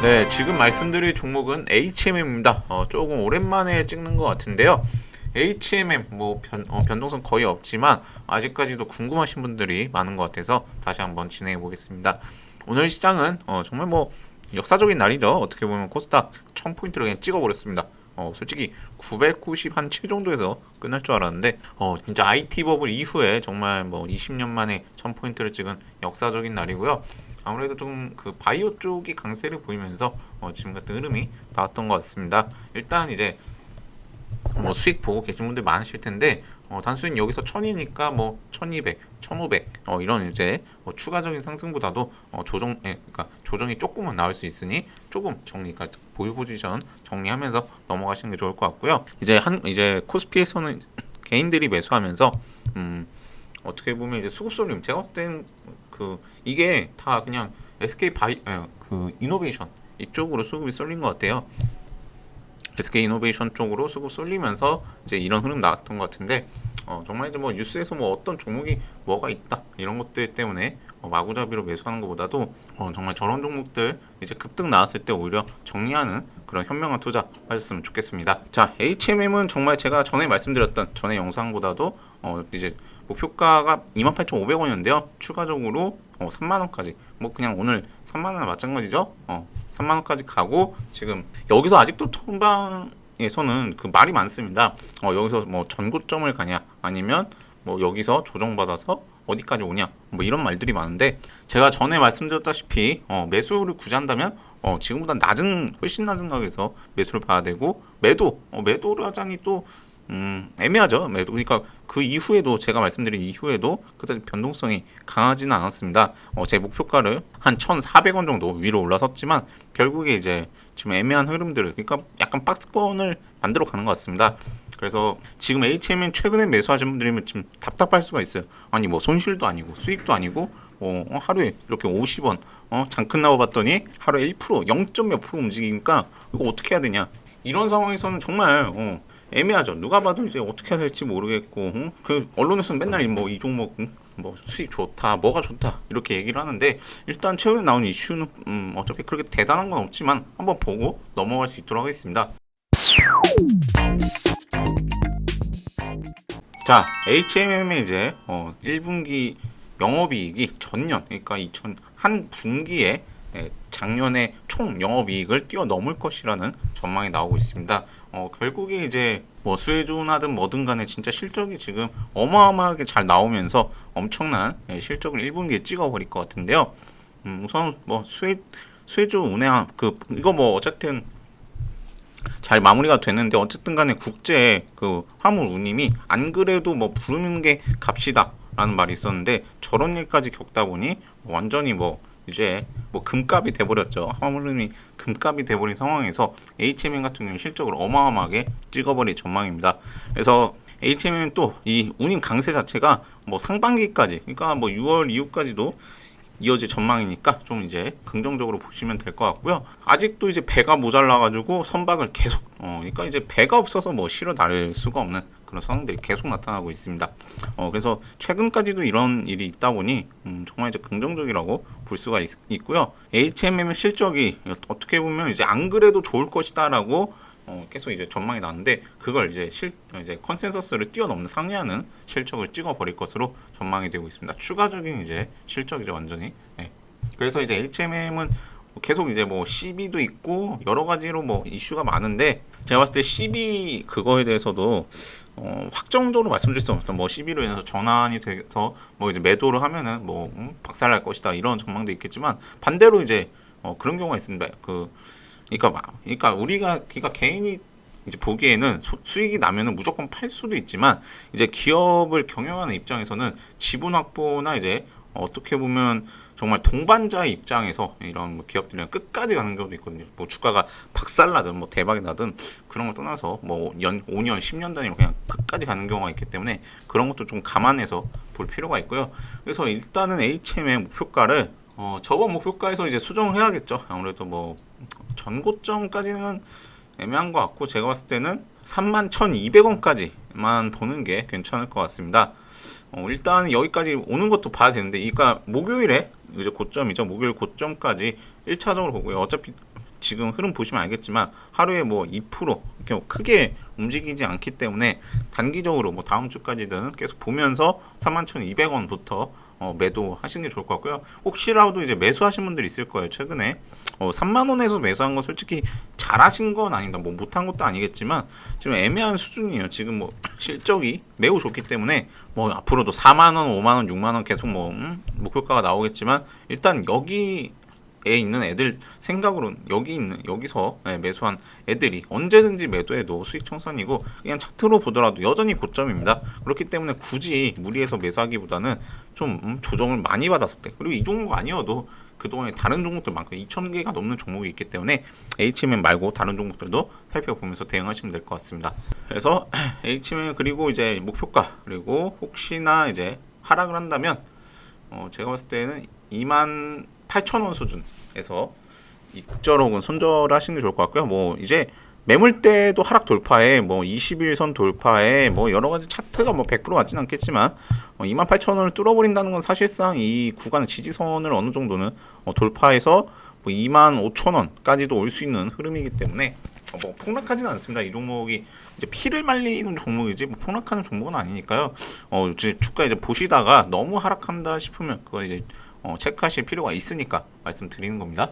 네, 지금 말씀드릴 종목은 HMM입니다. 어, 조금 오랜만에 찍는 것 같은데요. HMM 뭐 변, 어, 변동성 거의 없지만 아직까지도 궁금하신 분들이 많은 것 같아서 다시 한번 진행해 보겠습니다. 오늘 시장은 어, 정말 뭐 역사적인 날이죠. 어떻게 보면 코스닥 1000포인트를 그냥 찍어버렸습니다. 어, 솔직히 990한7 정도에서 끝날 줄 알았는데 어, 진짜 IT 버블 이후에 정말 뭐 20년 만에 1000포인트를 찍은 역사적인 날이고요. 아무래도 좀그 바이오 쪽이 강세를 보이면서 어, 지금 같은 흐름이 나왔던 것 같습니다. 일단 이제 뭐 수익 보고 계신 분들 많으실 텐데 어, 단순히 여기서 1000이니까 뭐 1200, 1500 어, 이런 이제 뭐 추가적인 상승보다도 어, 조정 예, 그러니까 조정이 조금은 나올 수 있으니 조금 정리 그러니까 보유 포지션 정리하면서 넘어가시는 게 좋을 것 같고요. 이제 한 이제 코스피에서는 개인들이 매수하면서 음 어떻게 보면 이제 수급 쏠림 제가 봤을 땐 그 이게 다 그냥 SK 바이 예, 그 이노베이션 이쪽으로 수급이 쏠린 것 같아요. SK 이노베이션 쪽으로 수급 쏠리면서 이제 이런 흐름 나왔던 것 같은데 어, 정말 이제 뭐 뉴스에서 뭐 어떤 종목이 뭐가 있다 이런 것들 때문에 어, 마구잡이로 매수하는 것보다도 어, 정말 저런 종목들 이제 급등 나왔을 때 오히려 정리하는 그런 현명한 투자 하셨으면 좋겠습니다. 자 HMM은 정말 제가 전에 말씀드렸던 전에 영상보다도 어, 이제 목표가가 28,500원이었는데요. 추가적으로 어, 3만 원까지 뭐 그냥 오늘 3만 원 마찬가지죠. 어, 3만 원까지 가고 지금 여기서 아직도 통방에서는 그 말이 많습니다. 어, 여기서 뭐 전고점을 가냐 아니면 뭐 여기서 조정받아서 어디까지 오냐 뭐 이런 말들이 많은데 제가 전에 말씀드렸다시피 어, 매수를 굳이 한다면 어, 지금보다 낮은 훨씬 낮은 가격에서 매수를 봐야 되고 매도 어, 매도를 하자니 또 음, 애매하죠. 매도. 그러니까 그 이후에도 제가 말씀드린 이후에도 그다지 변동성이 강하지는 않았습니다. 어, 제 목표가를 한 1,400원 정도 위로 올라섰지만 결국에 이제 지금 애매한 흐름들을 그러니까 약간 박스권을 만들어 가는 것 같습니다. 그래서 지금 HMN 최근에 매수하신 분들이면 지금 답답할 수가 있어요. 아니 뭐 손실도 아니고 수익도 아니고 어, 어, 하루에 이렇게 50원 어, 잠깐 나와 봤더니 하루에 1% 0. 몇 프로 움직이니까 이거 어떻게 해야 되냐 이런 상황에서는 정말 어, 애매하죠. 누가 봐도 이제 어떻게 해야 될지 모르겠고, 응? 그 언론에서는 맨날 뭐 이 종목 응? 뭐 수익 좋다, 뭐가 좋다 이렇게 얘기를 하는데 일단 최근에 나온 이슈는 음, 어차피 그렇게 대단한 건 없지만 한번 보고 넘어갈 수 있도록 하겠습니다. 자, HMM의 이제 어, 1분기 영업이익이 전년 그러니까 2000한 분기에 예, 작년에 총 영업이익을 뛰어넘을 것이라는 전망이 나오고 있습니다. 어, 결국에 이제 뭐 수혜주나든 뭐든 간에 진짜 실적이 지금 어마어마하게 잘 나오면서 엄청난 예, 실적을 1분기에 찍어버릴 것 같은데요. 음, 우선 뭐 수혜 수혜주 운행 그 이거 뭐 어쨌든 잘 마무리가 됐는데 어쨌든 간에 국제 그 화물 운임이 안 그래도 뭐 부르는 게 값이다 라는 말이 있었는데 저런 일까지 겪다 보니 완전히 뭐 이제 뭐 금값이 돼버렸죠. 화물운이 금값이 돼버린 상황에서 HMM 같은 경우는 실적을 어마어마하게 찍어버릴 전망입니다. 그래서 HMM 또 이 운임 강세 자체가 뭐 상반기까지 그러니까 뭐 6월 이후까지도 이어질 전망이니까 좀 이제 긍정적으로 보시면 될 것 같고요. 아직도 이제 배가 모자라가지고 선박을 계속 어 그러니까 이제 배가 없어서 뭐 실어 나를 수가 없는 그런 상황들이 계속 나타나고 있습니다. 어 그래서 최근까지도 이런 일이 있다 보니 음, 정말 이제 긍정적이라고 볼 수가 있, 있고요. HMM의 실적이 어떻게 보면 이제 안 그래도 좋을 것이다라고 어, 계속 이제 전망이 나는데 그걸 이제 실 이제 컨센서스를 뛰어넘는 상회하는 실적을 찍어 버릴 것으로 전망이 되고 있습니다. 추가적인 이제 실적이죠 완전히. 네. 그래서 이제 HMM은 계속 이제 뭐 CB도 있고 여러 가지로 뭐 이슈가 많은데 제가 봤을 때 CB 그거에 대해서도 어, 확정적으로 말씀드릴 수 없어요. 뭐 CB로 인해서 전환이 돼서 뭐 이제 매도를 하면은 뭐 음, 박살날 것이다 이런 전망도 있겠지만 반대로 이제 어, 그런 경우가 있습니다. 그 그러니까 막 그러니까 우리가 그러니까 개인이 이제 보기에는 소, 수익이 나면은 무조건 팔 수도 있지만 이제 기업을 경영하는 입장에서는 지분 확보나 이제 어떻게 보면 정말 동반자의 입장에서 이런 뭐 기업들이랑 끝까지 가는 경우도 있거든요. 뭐 주가가 박살나든 뭐 대박이 나든 그런 걸 떠나서 뭐 연 5년, 10년 단위로 그냥 끝까지 가는 경우가 있기 때문에 그런 것도 좀 감안해서 볼 필요가 있고요. 그래서 일단은 HM의 목표가를 어, 저번 목표가에서 이제 수정을 해야겠죠. 아무래도 뭐 전고점까지는 애매한 것 같고 제가 봤을 때는 31,200원까지만 보는 게 괜찮을 것 같습니다. 어, 일단 여기까지 오는 것도 봐야 되는데, 그러니까 목요일에 이제 고점이죠. 목요일 고점까지 1차적으로 보고요. 어차피 지금 흐름 보시면 알겠지만 하루에 뭐 2% 이렇게 크게 움직이지 않기 때문에 단기적으로 뭐 다음 주까지는 계속 보면서 31,200원부터 어, 매도하시는 게 좋을 것 같고요. 혹시라도 이제 매수하신 분들 있을 거예요. 최근에 어, 3만 원에서 매수한 건 솔직히 잘하신 건 아닙니다. 뭐 못한 것도 아니겠지만 지금 애매한 수준이에요. 지금 뭐 실적이 매우 좋기 때문에 뭐 앞으로도 4만 원, 5만 원, 6만 원 계속 뭐 음, 목표가가 나오겠지만 일단 여기 에 있는 애들 생각으로는 여기 있는 여기서 예, 매수한 애들이 언제든지 매도해도 수익 청산이고 그냥 차트로 보더라도 여전히 고점입니다. 그렇기 때문에 굳이 무리해서 매수하기보다는 좀 음, 조정을 많이 받았을 때 그리고 이 종목 아니어도 그동안에 다른 종목들 많고 2,000개가 넘는 종목이 있기 때문에 HMM 말고 다른 종목들도 살펴보면서 대응하시면 될 것 같습니다. 그래서 HMM 그리고 이제 목표가 그리고 혹시나 이제 하락을 한다면 어, 제가 봤을 때는 2만 8천 원 수준 에서 익절 혹은 손절 하시는 게 좋을 것 같고요. 뭐 이제 매물대도 하락 돌파에 뭐 21선 돌파에 뭐 여러 가지 차트가 뭐 100% 맞진 않겠지만 어, 2만 8천 원을 뚫어버린다는 건 사실상 이 구간 지지선을 어느 정도는 어, 돌파해서 뭐 2만 5천 원까지도 올 수 있는 흐름이기 때문에 어, 뭐 폭락하지는 않습니다. 이 종목이 이제 피를 말리는 종목이지 뭐 폭락하는 종목은 아니니까요. 어 이제 주가 이제 보시다가 너무 하락한다 싶으면 그거 이제 어, 체크하실 필요가 있으니까 말씀드리는 겁니다.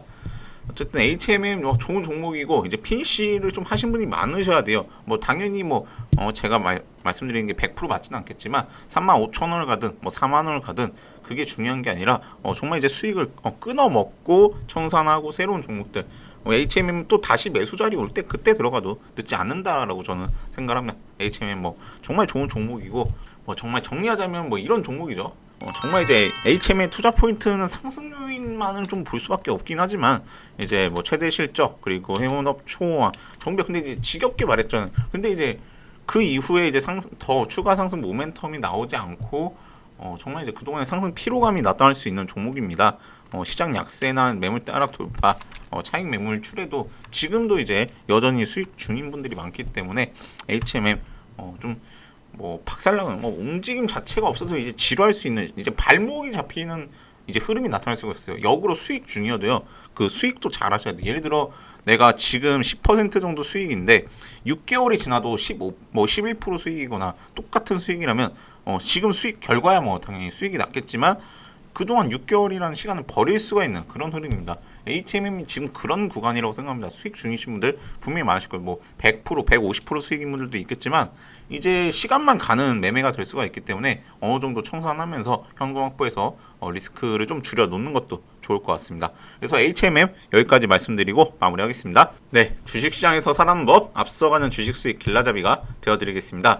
어쨌든 HMM 뭐 좋은 종목이고 이제 피니시를 좀 하신 분이 많으셔야 돼요. 뭐 당연히 뭐 어, 제가 말, 말씀드리는 게 100% 맞지는 않겠지만 3만 5천 원을 가든 뭐 4만 원을 가든 그게 중요한 게 아니라 어, 정말 이제 수익을 어, 끊어 먹고 청산하고 새로운 종목들 어, HMM 또 다시 매수 자리 올 때 그때 들어가도 늦지 않는다라고 저는 생각합니다. HMM 뭐 정말 좋은 종목이고 뭐 정말 정리하자면 뭐 이런 종목이죠. 어, 정말 이제 HM의 투자 포인트는 상승 요인만을 좀 볼 수밖에 없긴 하지만 이제 뭐 최대 실적 그리고 회원업 초호화 정비 근데 이제 지겹게 말했잖아요. 근데 이제 그 이후에 이제 상승 더 추가 상승 모멘텀이 나오지 않고 어, 정말 이제 그동안의 상승 피로감이 나타날 수 있는 종목입니다. 어, 시장 약세나 매물대 하락 돌파, 어, 차익 매물 출에도 지금도 이제 여전히 수익 중인 분들이 많기 때문에 HMM 어, 좀 뭐 박살나는 뭐 움직임 자체가 없어서 이제 지루할 수 있는 이제 발목이 잡히는 이제 흐름이 나타날 수가 있어요. 역으로 수익 중이어도요. 그 수익도 잘 하셔야 돼요. 예를 들어 내가 지금 10% 정도 수익인데 6개월이 지나도 15, 뭐 11% 수익이거나 똑같은 수익이라면 어, 지금 수익 결과야 뭐 당연히 수익이 낮겠지만 그동안 6개월이라는 시간을 버릴 수가 있는 그런 흐름입니다. HMM이 지금 그런 구간이라고 생각합니다. 수익 중이신 분들 분명히 많으실 거예요. 뭐 100%, 150% 수익인 분들도 있겠지만 이제 시간만 가는 매매가 될 수가 있기 때문에 어느 정도 청산하면서 현금 확보해서 어, 리스크를 좀 줄여 놓는 것도 좋을 것 같습니다. 그래서 HMM 여기까지 말씀드리고 마무리하겠습니다. 네, 주식시장에서 살아는 법 앞서가는 주식 수익 길라잡이가 되어드리겠습니다.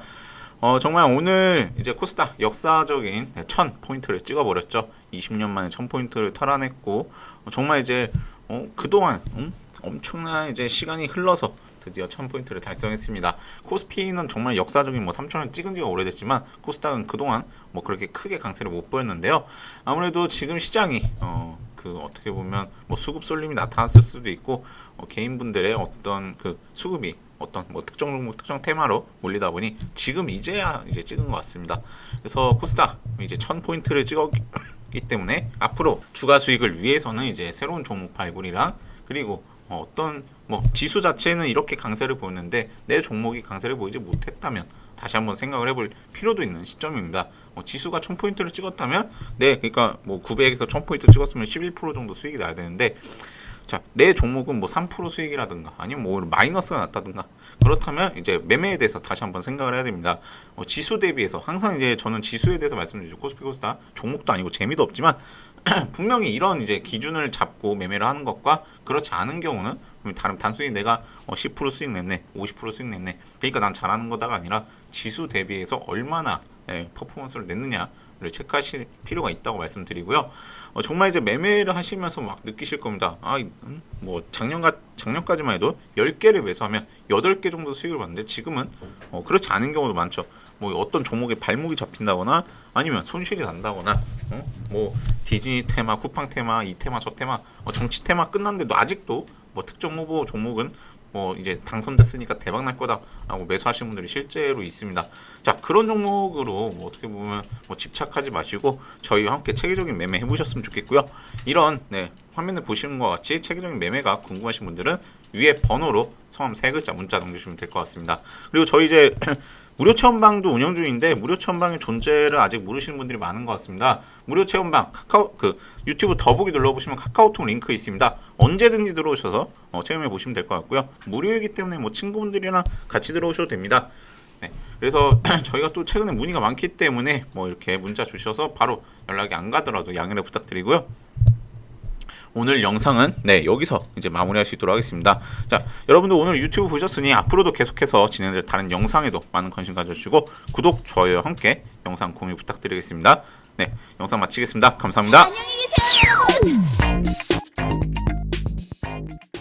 어, 정말 오늘 이제 코스닥 역사적인 1000 포인트를 찍어버렸죠. 20년 만에 1000 포인트를 탈환했고 어, 정말 이제 어, 그동안 음? 엄청난 이제 시간이 흘러서 드디어 1000 포인트를 달성했습니다. 코스피는 정말 역사적인 뭐 3000원 찍은 지가 오래됐지만 코스닥은 그동안 뭐 그렇게 크게 강세를 못 보였는데요. 아무래도 지금 시장이 어, 그 어떻게 보면 뭐 수급 쏠림이 나타났을 수도 있고 어, 개인분들의 어떤 그 수급이 어떤 뭐 특정 종목 특정 테마로 몰리다 보니 지금 이제야 이제 찍은 것 같습니다. 그래서 코스닥 이제 1000 포인트를 찍었기 때문에 앞으로 주가 수익을 위해서는 이제 새로운 종목 발굴이랑 그리고 어, 어떤 뭐 지수 자체는 이렇게 강세를 보였는데 내 종목이 강세를 보이지 못했다면 다시 한번 생각을 해볼 필요도 있는 시점입니다. 어, 지수가 1000포인트를 찍었다면 네, 그러니까 뭐 900에서 1000포인트 찍었으면 11% 정도 수익이 나야 되는데 자, 내 종목은 뭐 3% 수익이라든가 아니면 뭐 마이너스가 났다든가 그렇다면 이제 매매에 대해서 다시 한번 생각을 해야 됩니다. 어, 지수 대비해서 항상 이제 저는 지수에 대해서 말씀드리죠. 코스피 코스닥 종목도 아니고 재미도 없지만 분명히 이런 이제 기준을 잡고 매매를 하는 것과 그렇지 않은 경우는 다른 단순히 내가 어, 10% 수익 냈네, 50% 수익 냈네. 그러니까 난 잘하는 거다가 아니라 지수 대비해서 얼마나 예, 퍼포먼스를 냈느냐 를 체크하실 필요가 있다고 말씀드리고요. 어, 정말 이제 매매를 하시면서 막 느끼실 겁니다. 아, 음, 뭐 작년가 작년까지만 해도 10개를 매수하면 8개 정도 수익을 봤는데 지금은 어, 그렇지 않은 경우도 많죠. 뭐 어떤 종목에 발목이 잡힌다거나 아니면 손실이 난다거나 어? 뭐 디즈니 테마, 쿠팡 테마, 이 테마, 저 테마, 어, 정치 테마 끝났는데도 아직도 뭐 특정 후보 종목은 뭐 이제 당선됐으니까 대박 날 거다라고 매수하시는 분들이 실제로 있습니다. 자 그런 종목으로 뭐 어떻게 보면 뭐 집착하지 마시고 저희와 함께 체계적인 매매 해보셨으면 좋겠고요. 이런 네 화면에 보시는 것 같이 체계적인 매매가 궁금하신 분들은 위에 번호로 성함 세 글자 문자 남겨주시면 될 것 같습니다. 그리고 저희 이제 무료 체험방도 운영 중인데 무료 체험방의 존재를 아직 모르시는 분들이 많은 것 같습니다. 무료 체험방 카카오 그 유튜브 더보기 눌러보시면 카카오톡 링크 있습니다. 언제든지 들어오셔서 어, 체험해 보시면 될 것 같고요. 무료이기 때문에 뭐 친구분들이랑 같이 들어오셔도 됩니다. 네, 그래서 저희가 또 최근에 문의가 많기 때문에 뭐 이렇게 문자 주셔서 바로 연락이 안 가더라도 양해를 부탁드리고요. 오늘 영상은 네 여기서 이제 마무리할 수 있도록 하겠습니다. 자 여러분들 오늘 유튜브 보셨으니 앞으로도 계속해서 진행될 다른 영상에도 많은 관심 가져주시고 구독 좋아요와 함께 영상 공유 부탁드리겠습니다. 네 영상 마치겠습니다. 감사합니다. 안녕히 계세요, 여러분.